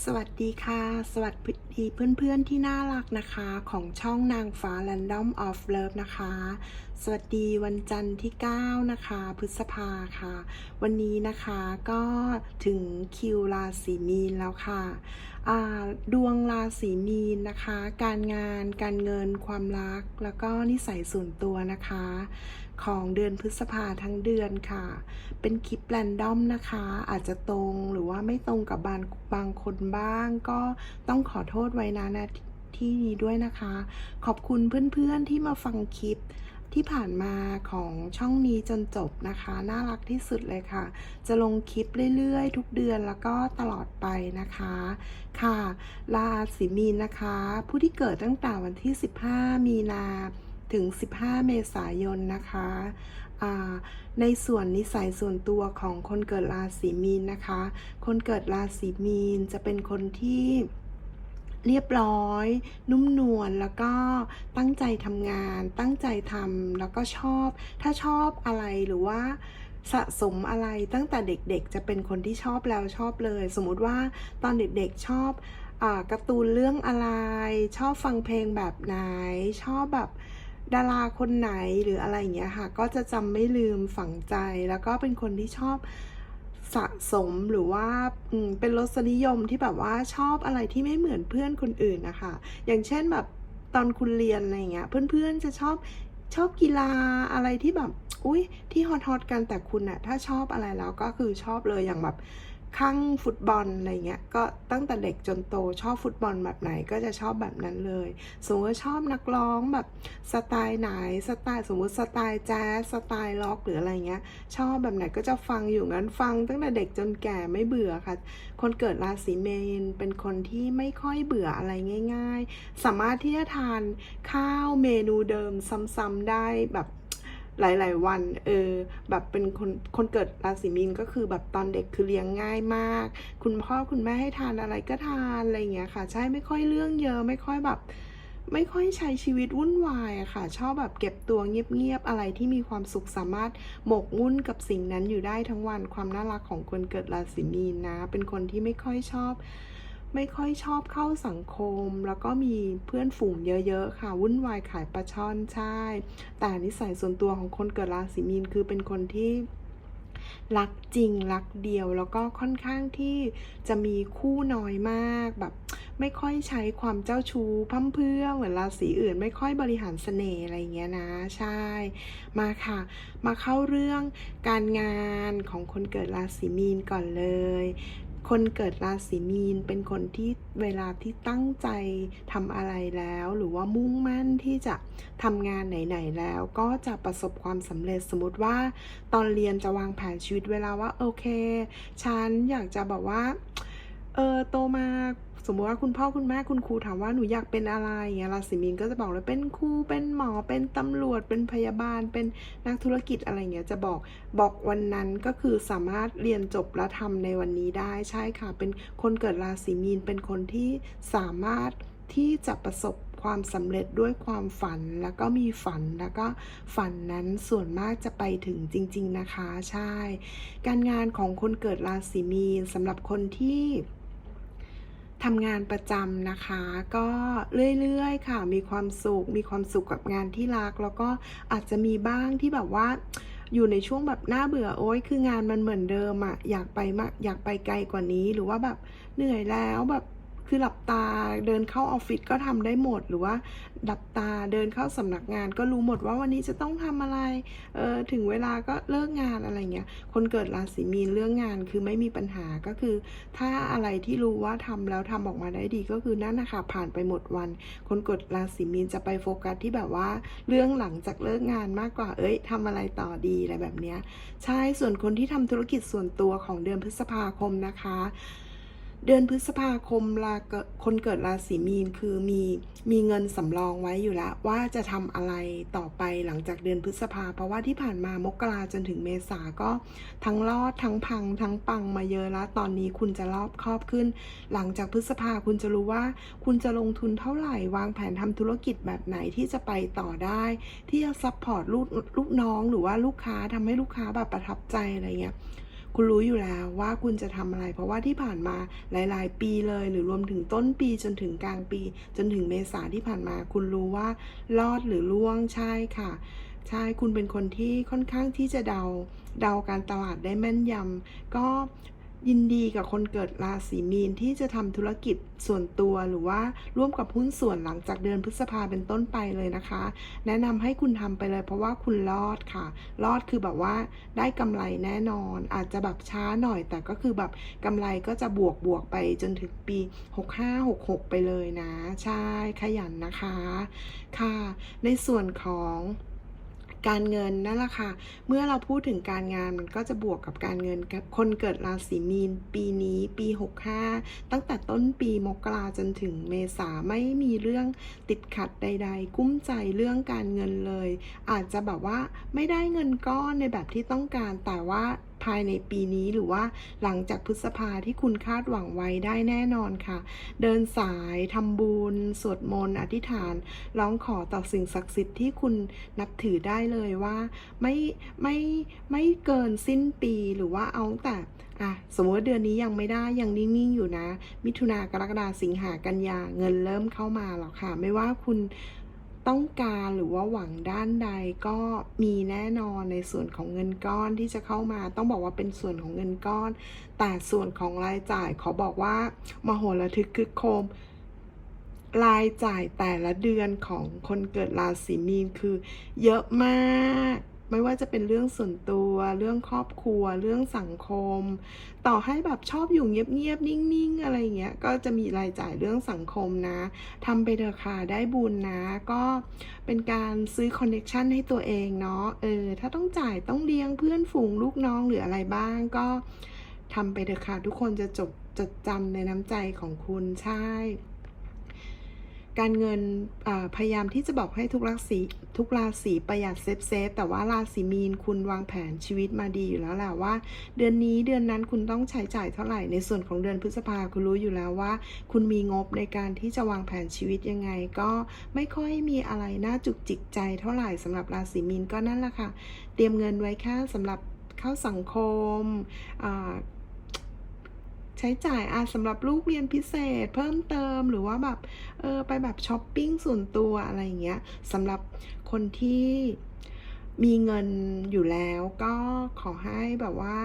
สวัสดีค่ะ สวัสดีเพื่อนๆที่น่ารักนะคะ ของช่องนางฟ้า Random of Love นะคะ สวัสดีวันจันทร์ที่ 9 นะคะ พฤษภาค่ะ วันนี้นะคะก็ถึงคิวราศีมีนแล้วค่ะดวงราศีมีนนะคะ การงาน การเงิน ความรัก แล้วก็นิสัยส่วนตัวนะคะ ของเดือนพฤษภาทั้งเดือนค่ะ เป็นคลิปแรนดอมนะคะ อาจจะตรงหรือว่าไม่ตรงกับบางบางคนบ้าง ก็ต้องขอโทษไว้นะนะที่นี้ด้วยนะคะ ขอบคุณเพื่อนๆที่มาฟังคลิป ที่ผ่านมาของช่องนี้จนจบนะคะ น่ารักที่สุดเลยค่ะ จะลงคลิปเรื่อยๆ ทุกเดือนแล้วก็ตลอดไปนะคะค่ะ ราศีมีนนะคะ ผู้ที่เกิดตั้งแต่วันที่ 15 มีนาถึง 15 เมษายนนะคะในส่วนนิสัยส่วนตัวของคนเกิดราศีมีนนะคะ คนเกิดราศีมีนจะเป็นคนที่ เรียบร้อย นุ่มนวลแล้วก็ตั้งใจทำงาน ตั้งใจทำแล้วก็ชอบ ถ้าชอบอะไรหรือว่าสะสมอะไรตั้งแต่เด็กๆ จะเป็นคนที่ชอบแล้วชอบเลย สมมุติว่าตอนเด็กๆชอบอาการ์ตูนเรื่องอะไร ชอบฟังเพลงแบบไหน ชอบแบบดาราคนไหนหรืออะไรอย่างเงี้ยค่ะ ก็จะจำไม่ลืมฝังใจ แล้วก็เป็นคนที่ชอบ สะสมหรือว่าเป็นรสนิยมที่แบบว่าชอบอะไรที่ไม่เหมือนเพื่อนคนอื่นนะคะ อย่างเช่นแบบตอนคุณเรียนอะไรเงี้ย เพื่อนๆจะชอบชอบกีฬาอะไรที่แบบ อุ้ยที่ฮอตฮอตกันแต่คุณอะถ้าชอบอะไรแล้วก็คือชอบเลยอย่างแบบ ข้างฟุตบอลอะไรเงี้ยก็ตั้งแต่เด็กจนโตชอบฟุตบอลแบบไหนก็จะชอบแบบนั้นเลยสมมติว่าชอบนักร้องแบบสไตล์ไหนสไตล์สมมติสไตล์แจ๊สสไตล์ล็อกหรืออะไรเงี้ยชอบแบบไหนก็จะฟังอยู่งั้นฟังตั้งแต่เด็กจนแก่ไม่เบื่อค่ะ คนเกิดราศีเมนเป็นคนที่ไม่ค่อยเบื่ออะไรง่าย ๆ สามารถที่จะทานข้าวเมนูเดิมซ้ำๆได้แบบ หลาย ๆ วัน เออ แบบเป็นคนคนเกิดราศีมีนก็คือแบบตอนเด็กคือเลี้ยงง่ายมาก คุณพ่อคุณแม่ให้ทานอะไรก็ทานอะไรอย่างเงี้ยค่ะ ใช่ไม่ค่อยเรื่องเยอะไม่ค่อยแบบไม่ค่อยใช้ชีวิตวุ่นวายอะค่ะ ชอบแบบเก็บตัวเงียบๆ อะไรที่มีความสุขสามารถหมกมุ่นกับสิ่งนั้นอยู่ได้ทั้งวันความน่ารักของคนเกิดราศีมีนนะ เป็นคนที่ไม่ค่อยชอบ ไม่ค่อยชอบเข้าสังคม แล้วก็มีเพื่อนฝูงเยอะๆค่ะ วุ่นวายขายปลาช่อนใช่ แต่นิสัยส่วนตัวของคนเกิดราศีมีนคือเป็นคนที่รักจริงรักเดียวแล้วก็ค่อนข้างที่จะมีคู่น้อยมากแบบไม่ค่อยใช้ความเจ้าชู้พั่มเพื่อเหมือนราศีอื่น ไม่ค่อยบริหารเสน่ห์อะไรเงี้ยนะใช่ มาค่ะ มาเข้าเรื่องการงานของคนเกิดราศีมีนก่อนเลย คนเกิดราศีมีนเป็นคนที่เวลาที่ตั้งใจทำอะไรแล้ว หรือว่ามุ่งมั่นที่จะทำงานไหนๆแล้ว ก็จะประสบความสำเร็จสมมติว่า ตอนเรียนจะวางแผนชีวิตเวลาว่าโอเค ฉันอยากจะบอกว่า เออโตมา สมมติว่าคุณพ่อคุณแม่คุณครูถามว่าหนูอยากเป็นอะไรอย่างเงี้ยราศีมีนก็จะบอกเลยเป็นครูเป็นหมอเป็นตำรวจ เป็นพยาบาล เป็นนักธุรกิจอะไรเงี้ยจะบอกบอกวันนั้นก็คือสามารถเรียนจบและทำในวันนี้ได้ใช่ค่ะ เป็นคนเกิดราศีมีนเป็นคนที่สามารถที่จะประสบความสำเร็จด้วยความฝันแล้วก็มีฝันแล้วก็ฝันนั้นส่วนมากจะไปถึงจริง ๆนะคะ ใช่ การงานของคนเกิดราศีมีนสำหรับคนที่ ทำงานประจำนะคะ ก็เรื่อยๆค่ะ มีความสุข มีความสุขกับงานที่รัก แล้วก็อาจจะมีบ้างที่แบบว่าอยู่ในช่วงแบบน่าเบื่อโอ๊ยคืองานมันเหมือนเดิมอะอยากไปมากอยากไปไกลกว่านี้หรือว่าแบบเหนื่อยแล้วแบบ คือหลับตาเดินเข้าออฟฟิศก็ทำได้หมดหรือว่าหลับตาเดินเข้าสำนักงาน ก็รู้หมดว่าวันนี้จะต้องทำอะไรเออถึงเวลาก็เลิกงานอะไรเงี้ยคนเกิดราศีมีนเรื่องงานคือไม่มีปัญหาก็คือ ถ้าอะไรที่รู้ว่าทำแล้วทำออกมาได้ดีก็คือนั่นนะคะผ่านไปหมดวัน คนเกิดราศีมีนจะไปโฟกัสที่แบบว่าเรื่องหลังจากเลิกงานมากกว่าเอ้ยทำอะไรต่อดีอะไรแบบเนี้ยใช่ส่วนคนที่ทำธุรกิจส่วนตัวของเดือนพฤษภาคมนะคะ เดือนพฤษภาคมลาเกคนเกิดราศีมีนคือมีมีเงินสำรองไว้อยู่แล้ว ว่าจะทำอะไรต่อไปหลังจากเดือนพฤษภา เพราะว่าที่ผ่านมามกราจนถึงเมษาก็ทั้งรอดทั้งพัง ทั้งปังมาเยอะแล้ว ตอนนี้คุณจะรอบครอบขึ้น หลังจากพฤษภาคุณจะรู้ว่า คุณจะลงทุนเท่าไหร่ วางแผนทำธุรกิจแบบไหนที่จะไปต่อได้ ที่จะซัพพอร์ตลูกลูกน้องหรือว่าลูกค้าทำให้ลูกค้าแบบประทับใจอะไรเงี้ย คุณรู้อยู่แล้วว่าคุณจะทำอะไร เพราะว่าที่ผ่านมาหลาย ๆ ปีเลย หรือรวมถึงต้นปีจนถึงกลางปี จนถึงเมษาที่ผ่านมา คุณรู้ว่ารอดหรือล่วงใช่ค่ะ ใช่คุณเป็นคนที่ค่อนข้างที่จะเดาเดาการตลาดได้แม่นยำก็ ยินดีกับคนเกิดราศีมีนที่จะทำธุรกิจส่วนตัวหรือว่าร่วมกับหุ้นส่วนหลังจากเดือนพฤษภาเป็นต้นไปเลยนะคะ แนะนำให้คุณทำไปเลยเพราะว่าคุณรอดค่ะ รอดคือแบบว่าได้กำไรแน่นอน อาจจะแบบช้าหน่อย แต่ก็คือแบบกำไรก็จะบวกบวกไปจนถึงปี 65 66 ไปเลยนะ ใช่ขยันนะคะค่ะ ในส่วนของ การเงินนั่นแหละค่ะ เมื่อเราพูดถึงการงานมันก็จะบวกกับการเงินกับคนเกิดราศีมีน ปีนี้ปี 65 ตั้งแต่ต้นปีมกราจนถึงเมษาไม่มีเรื่องติดขัดใด ๆ กุ้มใจเรื่องการเงินเลย อาจจะแบบว่าไม่ได้เงินก้อนในแบบที่ต้องการแต่ว่า ภายในปีนี้หรือว่าหลังจากพฤษภาที่คุณคาดหวังไว้ได้แน่นอนค่ะ เดินสายทำบุญ สวดมนต์อธิษฐานร้องขอต่อสิ่งศักดิ์สิทธิ์ที่คุณนับถือได้เลยว่า ไม่ไม่ไม่เกินสิ้นปีหรือว่าเอาตั้งแต่อะสมมติเดือนนี้ยังไม่ได้ยังนิ่งๆอยู่นะ มิถุนากรกฎาสิงหากันยาเงินเริ่มเข้ามาหรอกค่ะ ไม่ว่าคุณ ต้องการหรือว่าหวังด้านใดก็มีแน่นอนในส่วนของเงินก้อนที่จะเข้ามา ต้องบอกว่าเป็นส่วนของเงินก้อน แต่ส่วนของรายจ่ายขอบอกว่ามโหระทึกคึกโคมรายจ่ายแต่ละเดือนของคนเกิดราศีมีนคือเยอะมาก ไม่ว่าจะเป็นเรื่องส่วนตัว เรื่องครอบครัว เรื่องสังคม ต่อให้แบบชอบอยู่เงียบๆนิ่งๆ อะไรเงี้ย ก็จะมีรายจ่ายเรื่องสังคมนะทำไปเถอะค่ะได้บุญนะ ก็เป็นการซื้อคอนเน็ชันให้ตัวเองเนาะเออถ้าต้องจ่ายต้องเลี้ยงเพื่อนฝูงลูกน้องหรืออะไรบ้างก็ทำไปเถอะค่ะทุกคนจะจดจดจำในน้ำใจของคุณใช่ การเงินพยายามที่จะบอกให้ทุกราศีทุกราศีประหยัดเซฟเซฟแต่ว่าราศีมีนคุณวางแผนชีวิตมาดีอยู่แล้วแหละว่า เดือนนี้เดือนนั้นคุณต้องใช้จ่ายเท่าไหร่ในส่วนของเดือนพฤษภาคุณรู้อยู่แล้วว่า คุณมีงบในการที่จะวางแผนชีวิตยังไง ก็ไม่ค่อยมีอะไรน่าจุกจิกใจเท่าไหร่สำหรับราศีมีนก็นั่นแหละค่ะ เตรียมเงินไว้แค่สำหรับเข้าสังคมอ่า ใช้จ่ายอาสำหรับลูกเรียนพิเศษ เพิ่มเติมหรือว่าแบบเออไปแบบช้อปปิ้งส่วนตัวอะไรอย่างเงี้ยสำหรับคนที่มีเงินอยู่แล้วก็ขอให้แบบว่า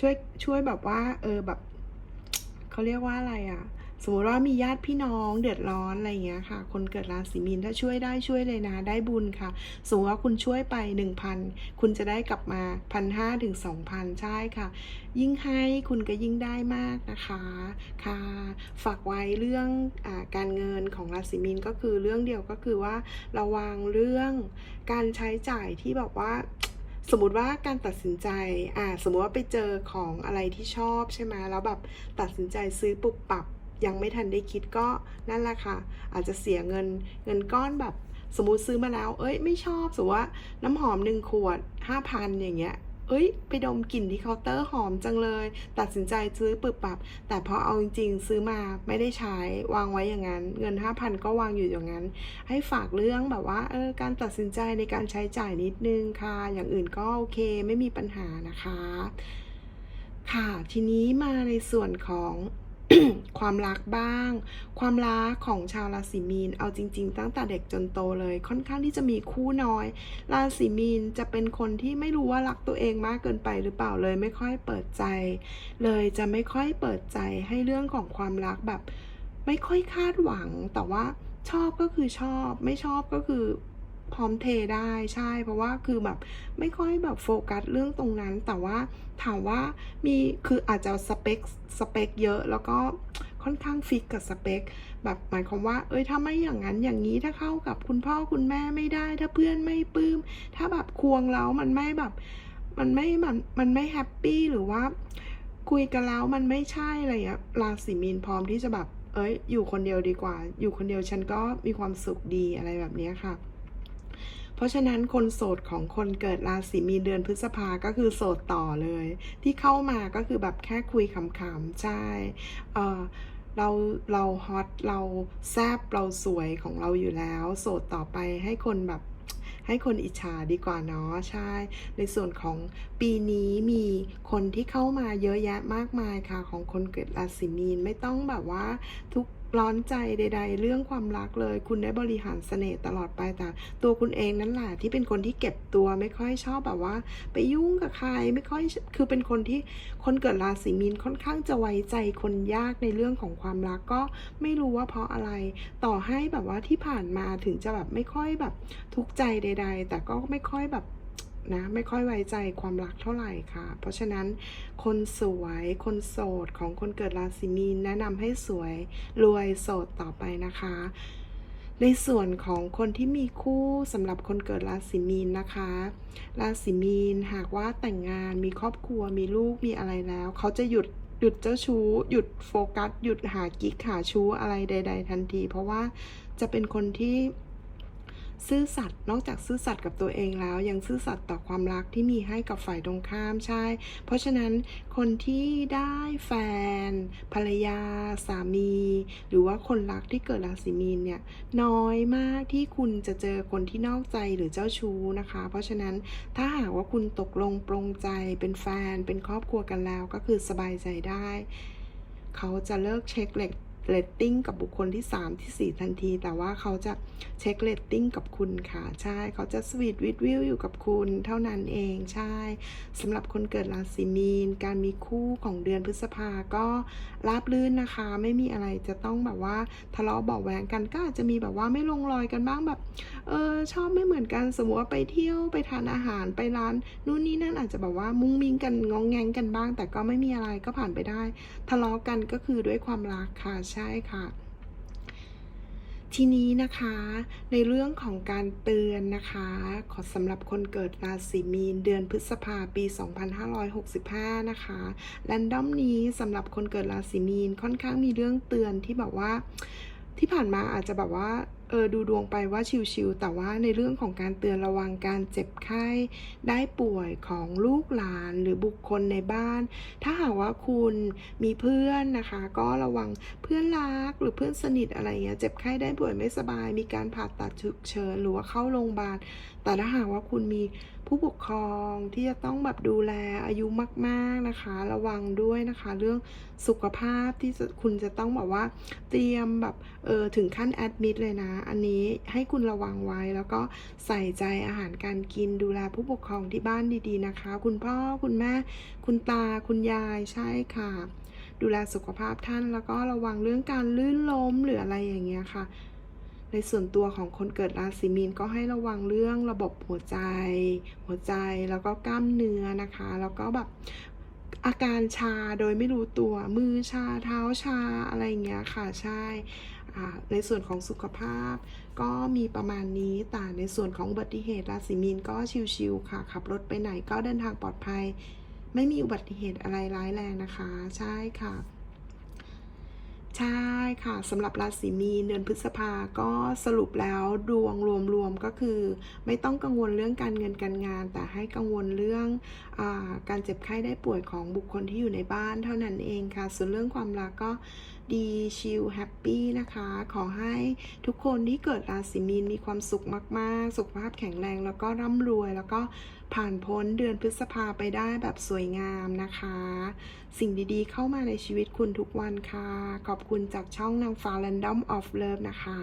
ช่วยช่วยแบบว่าเออแบบเขาเรียกว่าอะไรอะ่ะ มมติว่ามีญาติพี่น้องเดือดร้อนอะไรอย่างเงี้ยค่ะ คนเกิดราศีมีนถ้าช่วยได้ช่วยเลยนะ ได้บุญค่ะ สมมติว่าคุณช่วยไป 1,000 คุณจะได้กลับมา1,500ถึง2,000ใช่ค่ะ ยิ่งให้คุณก็ยิ่งได้มากนะคะค่ะ ฝากไว้เรื่องอการเงินของราศีมีนก็คือเรื่องเดียวก็คือว่าระวังเรื่องการใช้จ่ายที่แบบว่าสมมติว่าการตัดสินใจ อ่า สมมติว่าไปเจอของอะไรที่ชอบใช่ไหมแล้วแบบตัดสินใจซื้อปุบปับ ยังไม่ทันได้คิดก็นั่นแหละค่ะ อาจจะเสียเงินเงินก้อนแบบสมมติซื้อมาแล้ว เอ้ยไม่ชอบสมมติว่าน้ำหอมหนึ่งขวดห้าพันอย่างเงี้ย เอ้ย ไปดมกลิ่นที่เคาน์เตอร์หอมจังเลย ตัดสินใจซื้อปึบปับ แต่พอเอาจริงๆ ซื้อมาไม่ได้ใช้วางไว้อย่างนั้น เงิน 5,000 ก็วางอยู่อย่างนั้น ให้ฝากเรื่องแบบว่าเออการตัดสินใจในการใช้จ่ายนิดนึงค่ะ อย่างอื่นก็โอเคไม่มีปัญหานะคะ ค่ะทีนี้มาในส่วนของ ความรักบ้าง ความรักของชาวราศีมีน เอาจริง ๆ ตั้งแต่เด็กจนโตเลย ค่อนข้างที่จะมีคู่น้อย ราศีมีนจะเป็นคนที่ไม่รู้ว่ารักตัวเองมากเกินไปหรือเปล่าเลยไม่ค่อยเปิดใจ เลยจะไม่ค่อยเปิดใจให้เรื่องของความรักแบบ ไม่ค่อยคาดหวังแต่ว่าชอบก็คือชอบ ไม่ชอบก็คือ พร้อมเทได้ใช่ เพราะว่าคือแบบไม่ค่อยแบบโฟกัสเรื่องตรงนั้น แต่ว่าถามว่ามีคืออาจจะสเปคสเปคเยอะแล้วก็ค่อนข้างฟิกกับสเปคแบบหมายความว่า เอ้ยถ้าไม่อย่างนั้นอย่างนี้ถ้าเข้ากับคุณพ่อคุณแม่ไม่ได้ ถ้าเพื่อนไม่ปลื้มถ้าแบบควงแล้วมันไม่แบบ มันไม่มันมันไม่แฮปปี้หรือว่า คุยกันแล้วมันไม่ใช่อะไรอย่างเงี้ยราศีมีนพร้อมที่จะแบบ เอ้ย อยู่คนเดียวดีกว่า อยู่คนเดียวฉันก็มีความสุขดีอะไรแบบนี้ค่ะ เพราะฉะนั้นคนโสดของคนเกิดราศีมีนเดือนพฤษภาก็คือโสดต่อเลย ที่เข้ามาก็คือแบบแค่คุยขำๆใช่เออเราเราฮอตเราแซบเราสวยของเราอยู่แล้ว โสดต่อไปให้คนแบบให้คนอิจฉาดีกว่าเนาะใช่ ในส่วนของปีนี้มี คนที่เข้ามาเยอะแยะมากมายค่ะ ของคนเกิดราศีมีนไม่ต้องแบบว่าทุกร้อนใจใด ๆ เรื่องความรักเลย คุณได้บริหารเสน่ห์ตลอดไปแต่ตัวคุณเองนั่นแหละที่เป็นคนที่เก็บตัวไม่ค่อยชอบแบบว่า ไปยุ่งกับใครไม่ค่อยคือเป็นคนที่คนเกิดราศีมีนค่อนข้างจะไว้ใจคนยากในเรื่องของความรักก็ไม่รู้ว่าเพราะอะไร ต่อให้แบบว่าที่ผ่านมาถึงจะแบบไม่ค่อยแบบทุกข์ใจใด ๆ แต่ก็ไม่ค่อยแบบ นะไม่ค่อยไว้ใจความรักเท่าไหร่ค่ะ เพราะฉะนั้นคนสวยคนโสดของคนเกิดราศีมีนแนะนำให้สวยรวยโสดต่อไปนะคะ ในส่วนของคนที่มีคู่สำหรับคนเกิดราศีมีนนะคะ ราศีมีนหากว่าแต่งงานมีครอบครัวมีลูกมีอะไรแล้ว เขาจะหยุดหยุดเจ้าชู้ หยุดโฟกัส หยุดหากิ๊กหาชู้อะไรใด ๆ ทันที เพราะว่าจะเป็นคนที่ ซื่อสัตย์นอกจากซื่อสัตย์กับตัวเองแล้ว ยังซื่อสัตย์ต่อความรักที่มีให้กับฝ่ายตรงข้ามใช่ เพราะฉะนั้นคนที่ได้แฟน ภรรยา สามี หรือว่าคนรักที่เกิดราศีมีนเนี่ยน้อยมากที่คุณจะเจอคนที่นอกใจหรือเจ้าชู้นะคะ เพราะฉะนั้นถ้าหากว่าคุณตกลงปรงใจเป็นแฟนเป็นครอบครัวกันแล้ว ก็คือสบายใจได้ เขาจะเลิกเช็คเลต เรตติ้งกับบุคคลที่ 3 ที่ 4 ทันที แต่ว่าเขาจะเช็คเรตติ้งกับคุณค่ะ ใช่ เขาจะสวีทวิดวิวอยู่กับคุณเท่านั้นเอง ใช่สำหรับคนเกิดราศีมีน การมีคู่ของเดือนพฤษภาก็ราบลื่นนะคะ ไม่มีอะไรจะต้องแบบว่าทะเลาะเบาแวงกันก็อาจจะมีแบบว่าไม่ลงรอยกันบ้างแบบ เออชอบไม่เหมือนกันสมมติว่าไปเที่ยวไปทานอาหารไปร้านนู่นนี่นั่นอาจจะแบบว่ามุ้งมิ้งกันงองแงงกันบ้าง แต่ก็ไม่มีอะไรก็ผ่านไปได้ ทะเลาะกันก็คือด้วยความรักค่ะใช่ค่ะ ทีนี้นะคะ ในเรื่องของการเตือนนะคะ ขอสำหรับคนเกิดราศีมีนเดือนพฤษภาปี 2565 นะคะแรนดอมนี้สำหรับคนเกิดราศีมีนค่อนข้างมีเรื่องเตือนที่แบบว่า ที่ผ่านมาอาจจะแบบว่าเออดูดวงไปว่าชิวๆแต่ว่าในเรื่องของการเตือนระวังการเจ็บไข้ได้ป่วยของลูกหลานหรือบุคคลในบ้าน ถ้าหากว่าคุณมีเพื่อนนะคะ ก็ระวังเพื่อนรักหรือเพื่อนสนิทอะไรเงี้ยเจ็บไข้ได้ป่วยไม่สบาย มีการผ่าตัดฉุกเฉินหรือว่าเข้าโรงพยาบาลแต่ถ้าหากว่าคุณมี ผู้ปกครองที่จะต้องแบบดูแลอายุมาก ๆนะคะ ระวังด้วยนะคะ เรื่องสุขภาพที่คุณจะต้องแบบว่า เตรียมแบบเออถึงขั้นแอดมิดเลยนะ อันนี้ให้คุณระวังไว้แล้วก็ใส่ใจอาหารการกินดูแลผู้ปกครองที่บ้านดีๆนะคะ คุณพ่อคุณแม่ คุณตาคุณยายใช่ค่ะ ดูแลสุขภาพท่านแล้วก็ระวังเรื่องการลื่นล้มหรืออะไรอย่างเงี้ยค่ะ ในส่วนตัวของคนเกิดราศีมีนก็ให้ระวังเรื่องระบบหัวใจ หัวใจแล้วก็กล้ามเนื้อนะคะ แล้วก็แบบอาการชาโดยไม่รู้ตัวมือชาเท้าชาอะไรเงี้ยค่ะใช่ในส่วนของสุขภาพ ก็มีประมาณนี้แต่ในส่วนของอุบัติเหตุราศีมีนก็ชิวๆค่ะ ขับรถไปไหนก็เดินทางปลอดภัย ไม่มีอุบัติเหตุอะไรร้ายแรงนะคะ ใช่ค่ะ ใช่ค่ะสำหรับราศีมีนเดือนพฤษภาก็สรุปแล้วดวงรวมๆก็คือ ไม่ต้องกังวลเรื่องการเงินการงาน แต่ให้กังวลเรื่องอการเจ็บไข้ได้ป่วยของบุคคลที่อยู่ในบ้านเท่านั้นเองค่ะ ส่วนเรื่องความรักก็ดีชิลแฮปปี้นะคะ ขอให้ทุกคนที่เกิดราศีมีนมีความสุขมากๆ สุขภาพแข็งแรงแล้วก็ร่ำรวยแล้วก็ ผ่านพ้นเดือนพฤษภาไปได้แบบสวยงามนะคะ สิ่งดีๆเข้ามาในชีวิตคุณทุกวันค่ะ ขอบคุณจากช่องนางฟ้า Random of Love นะคะ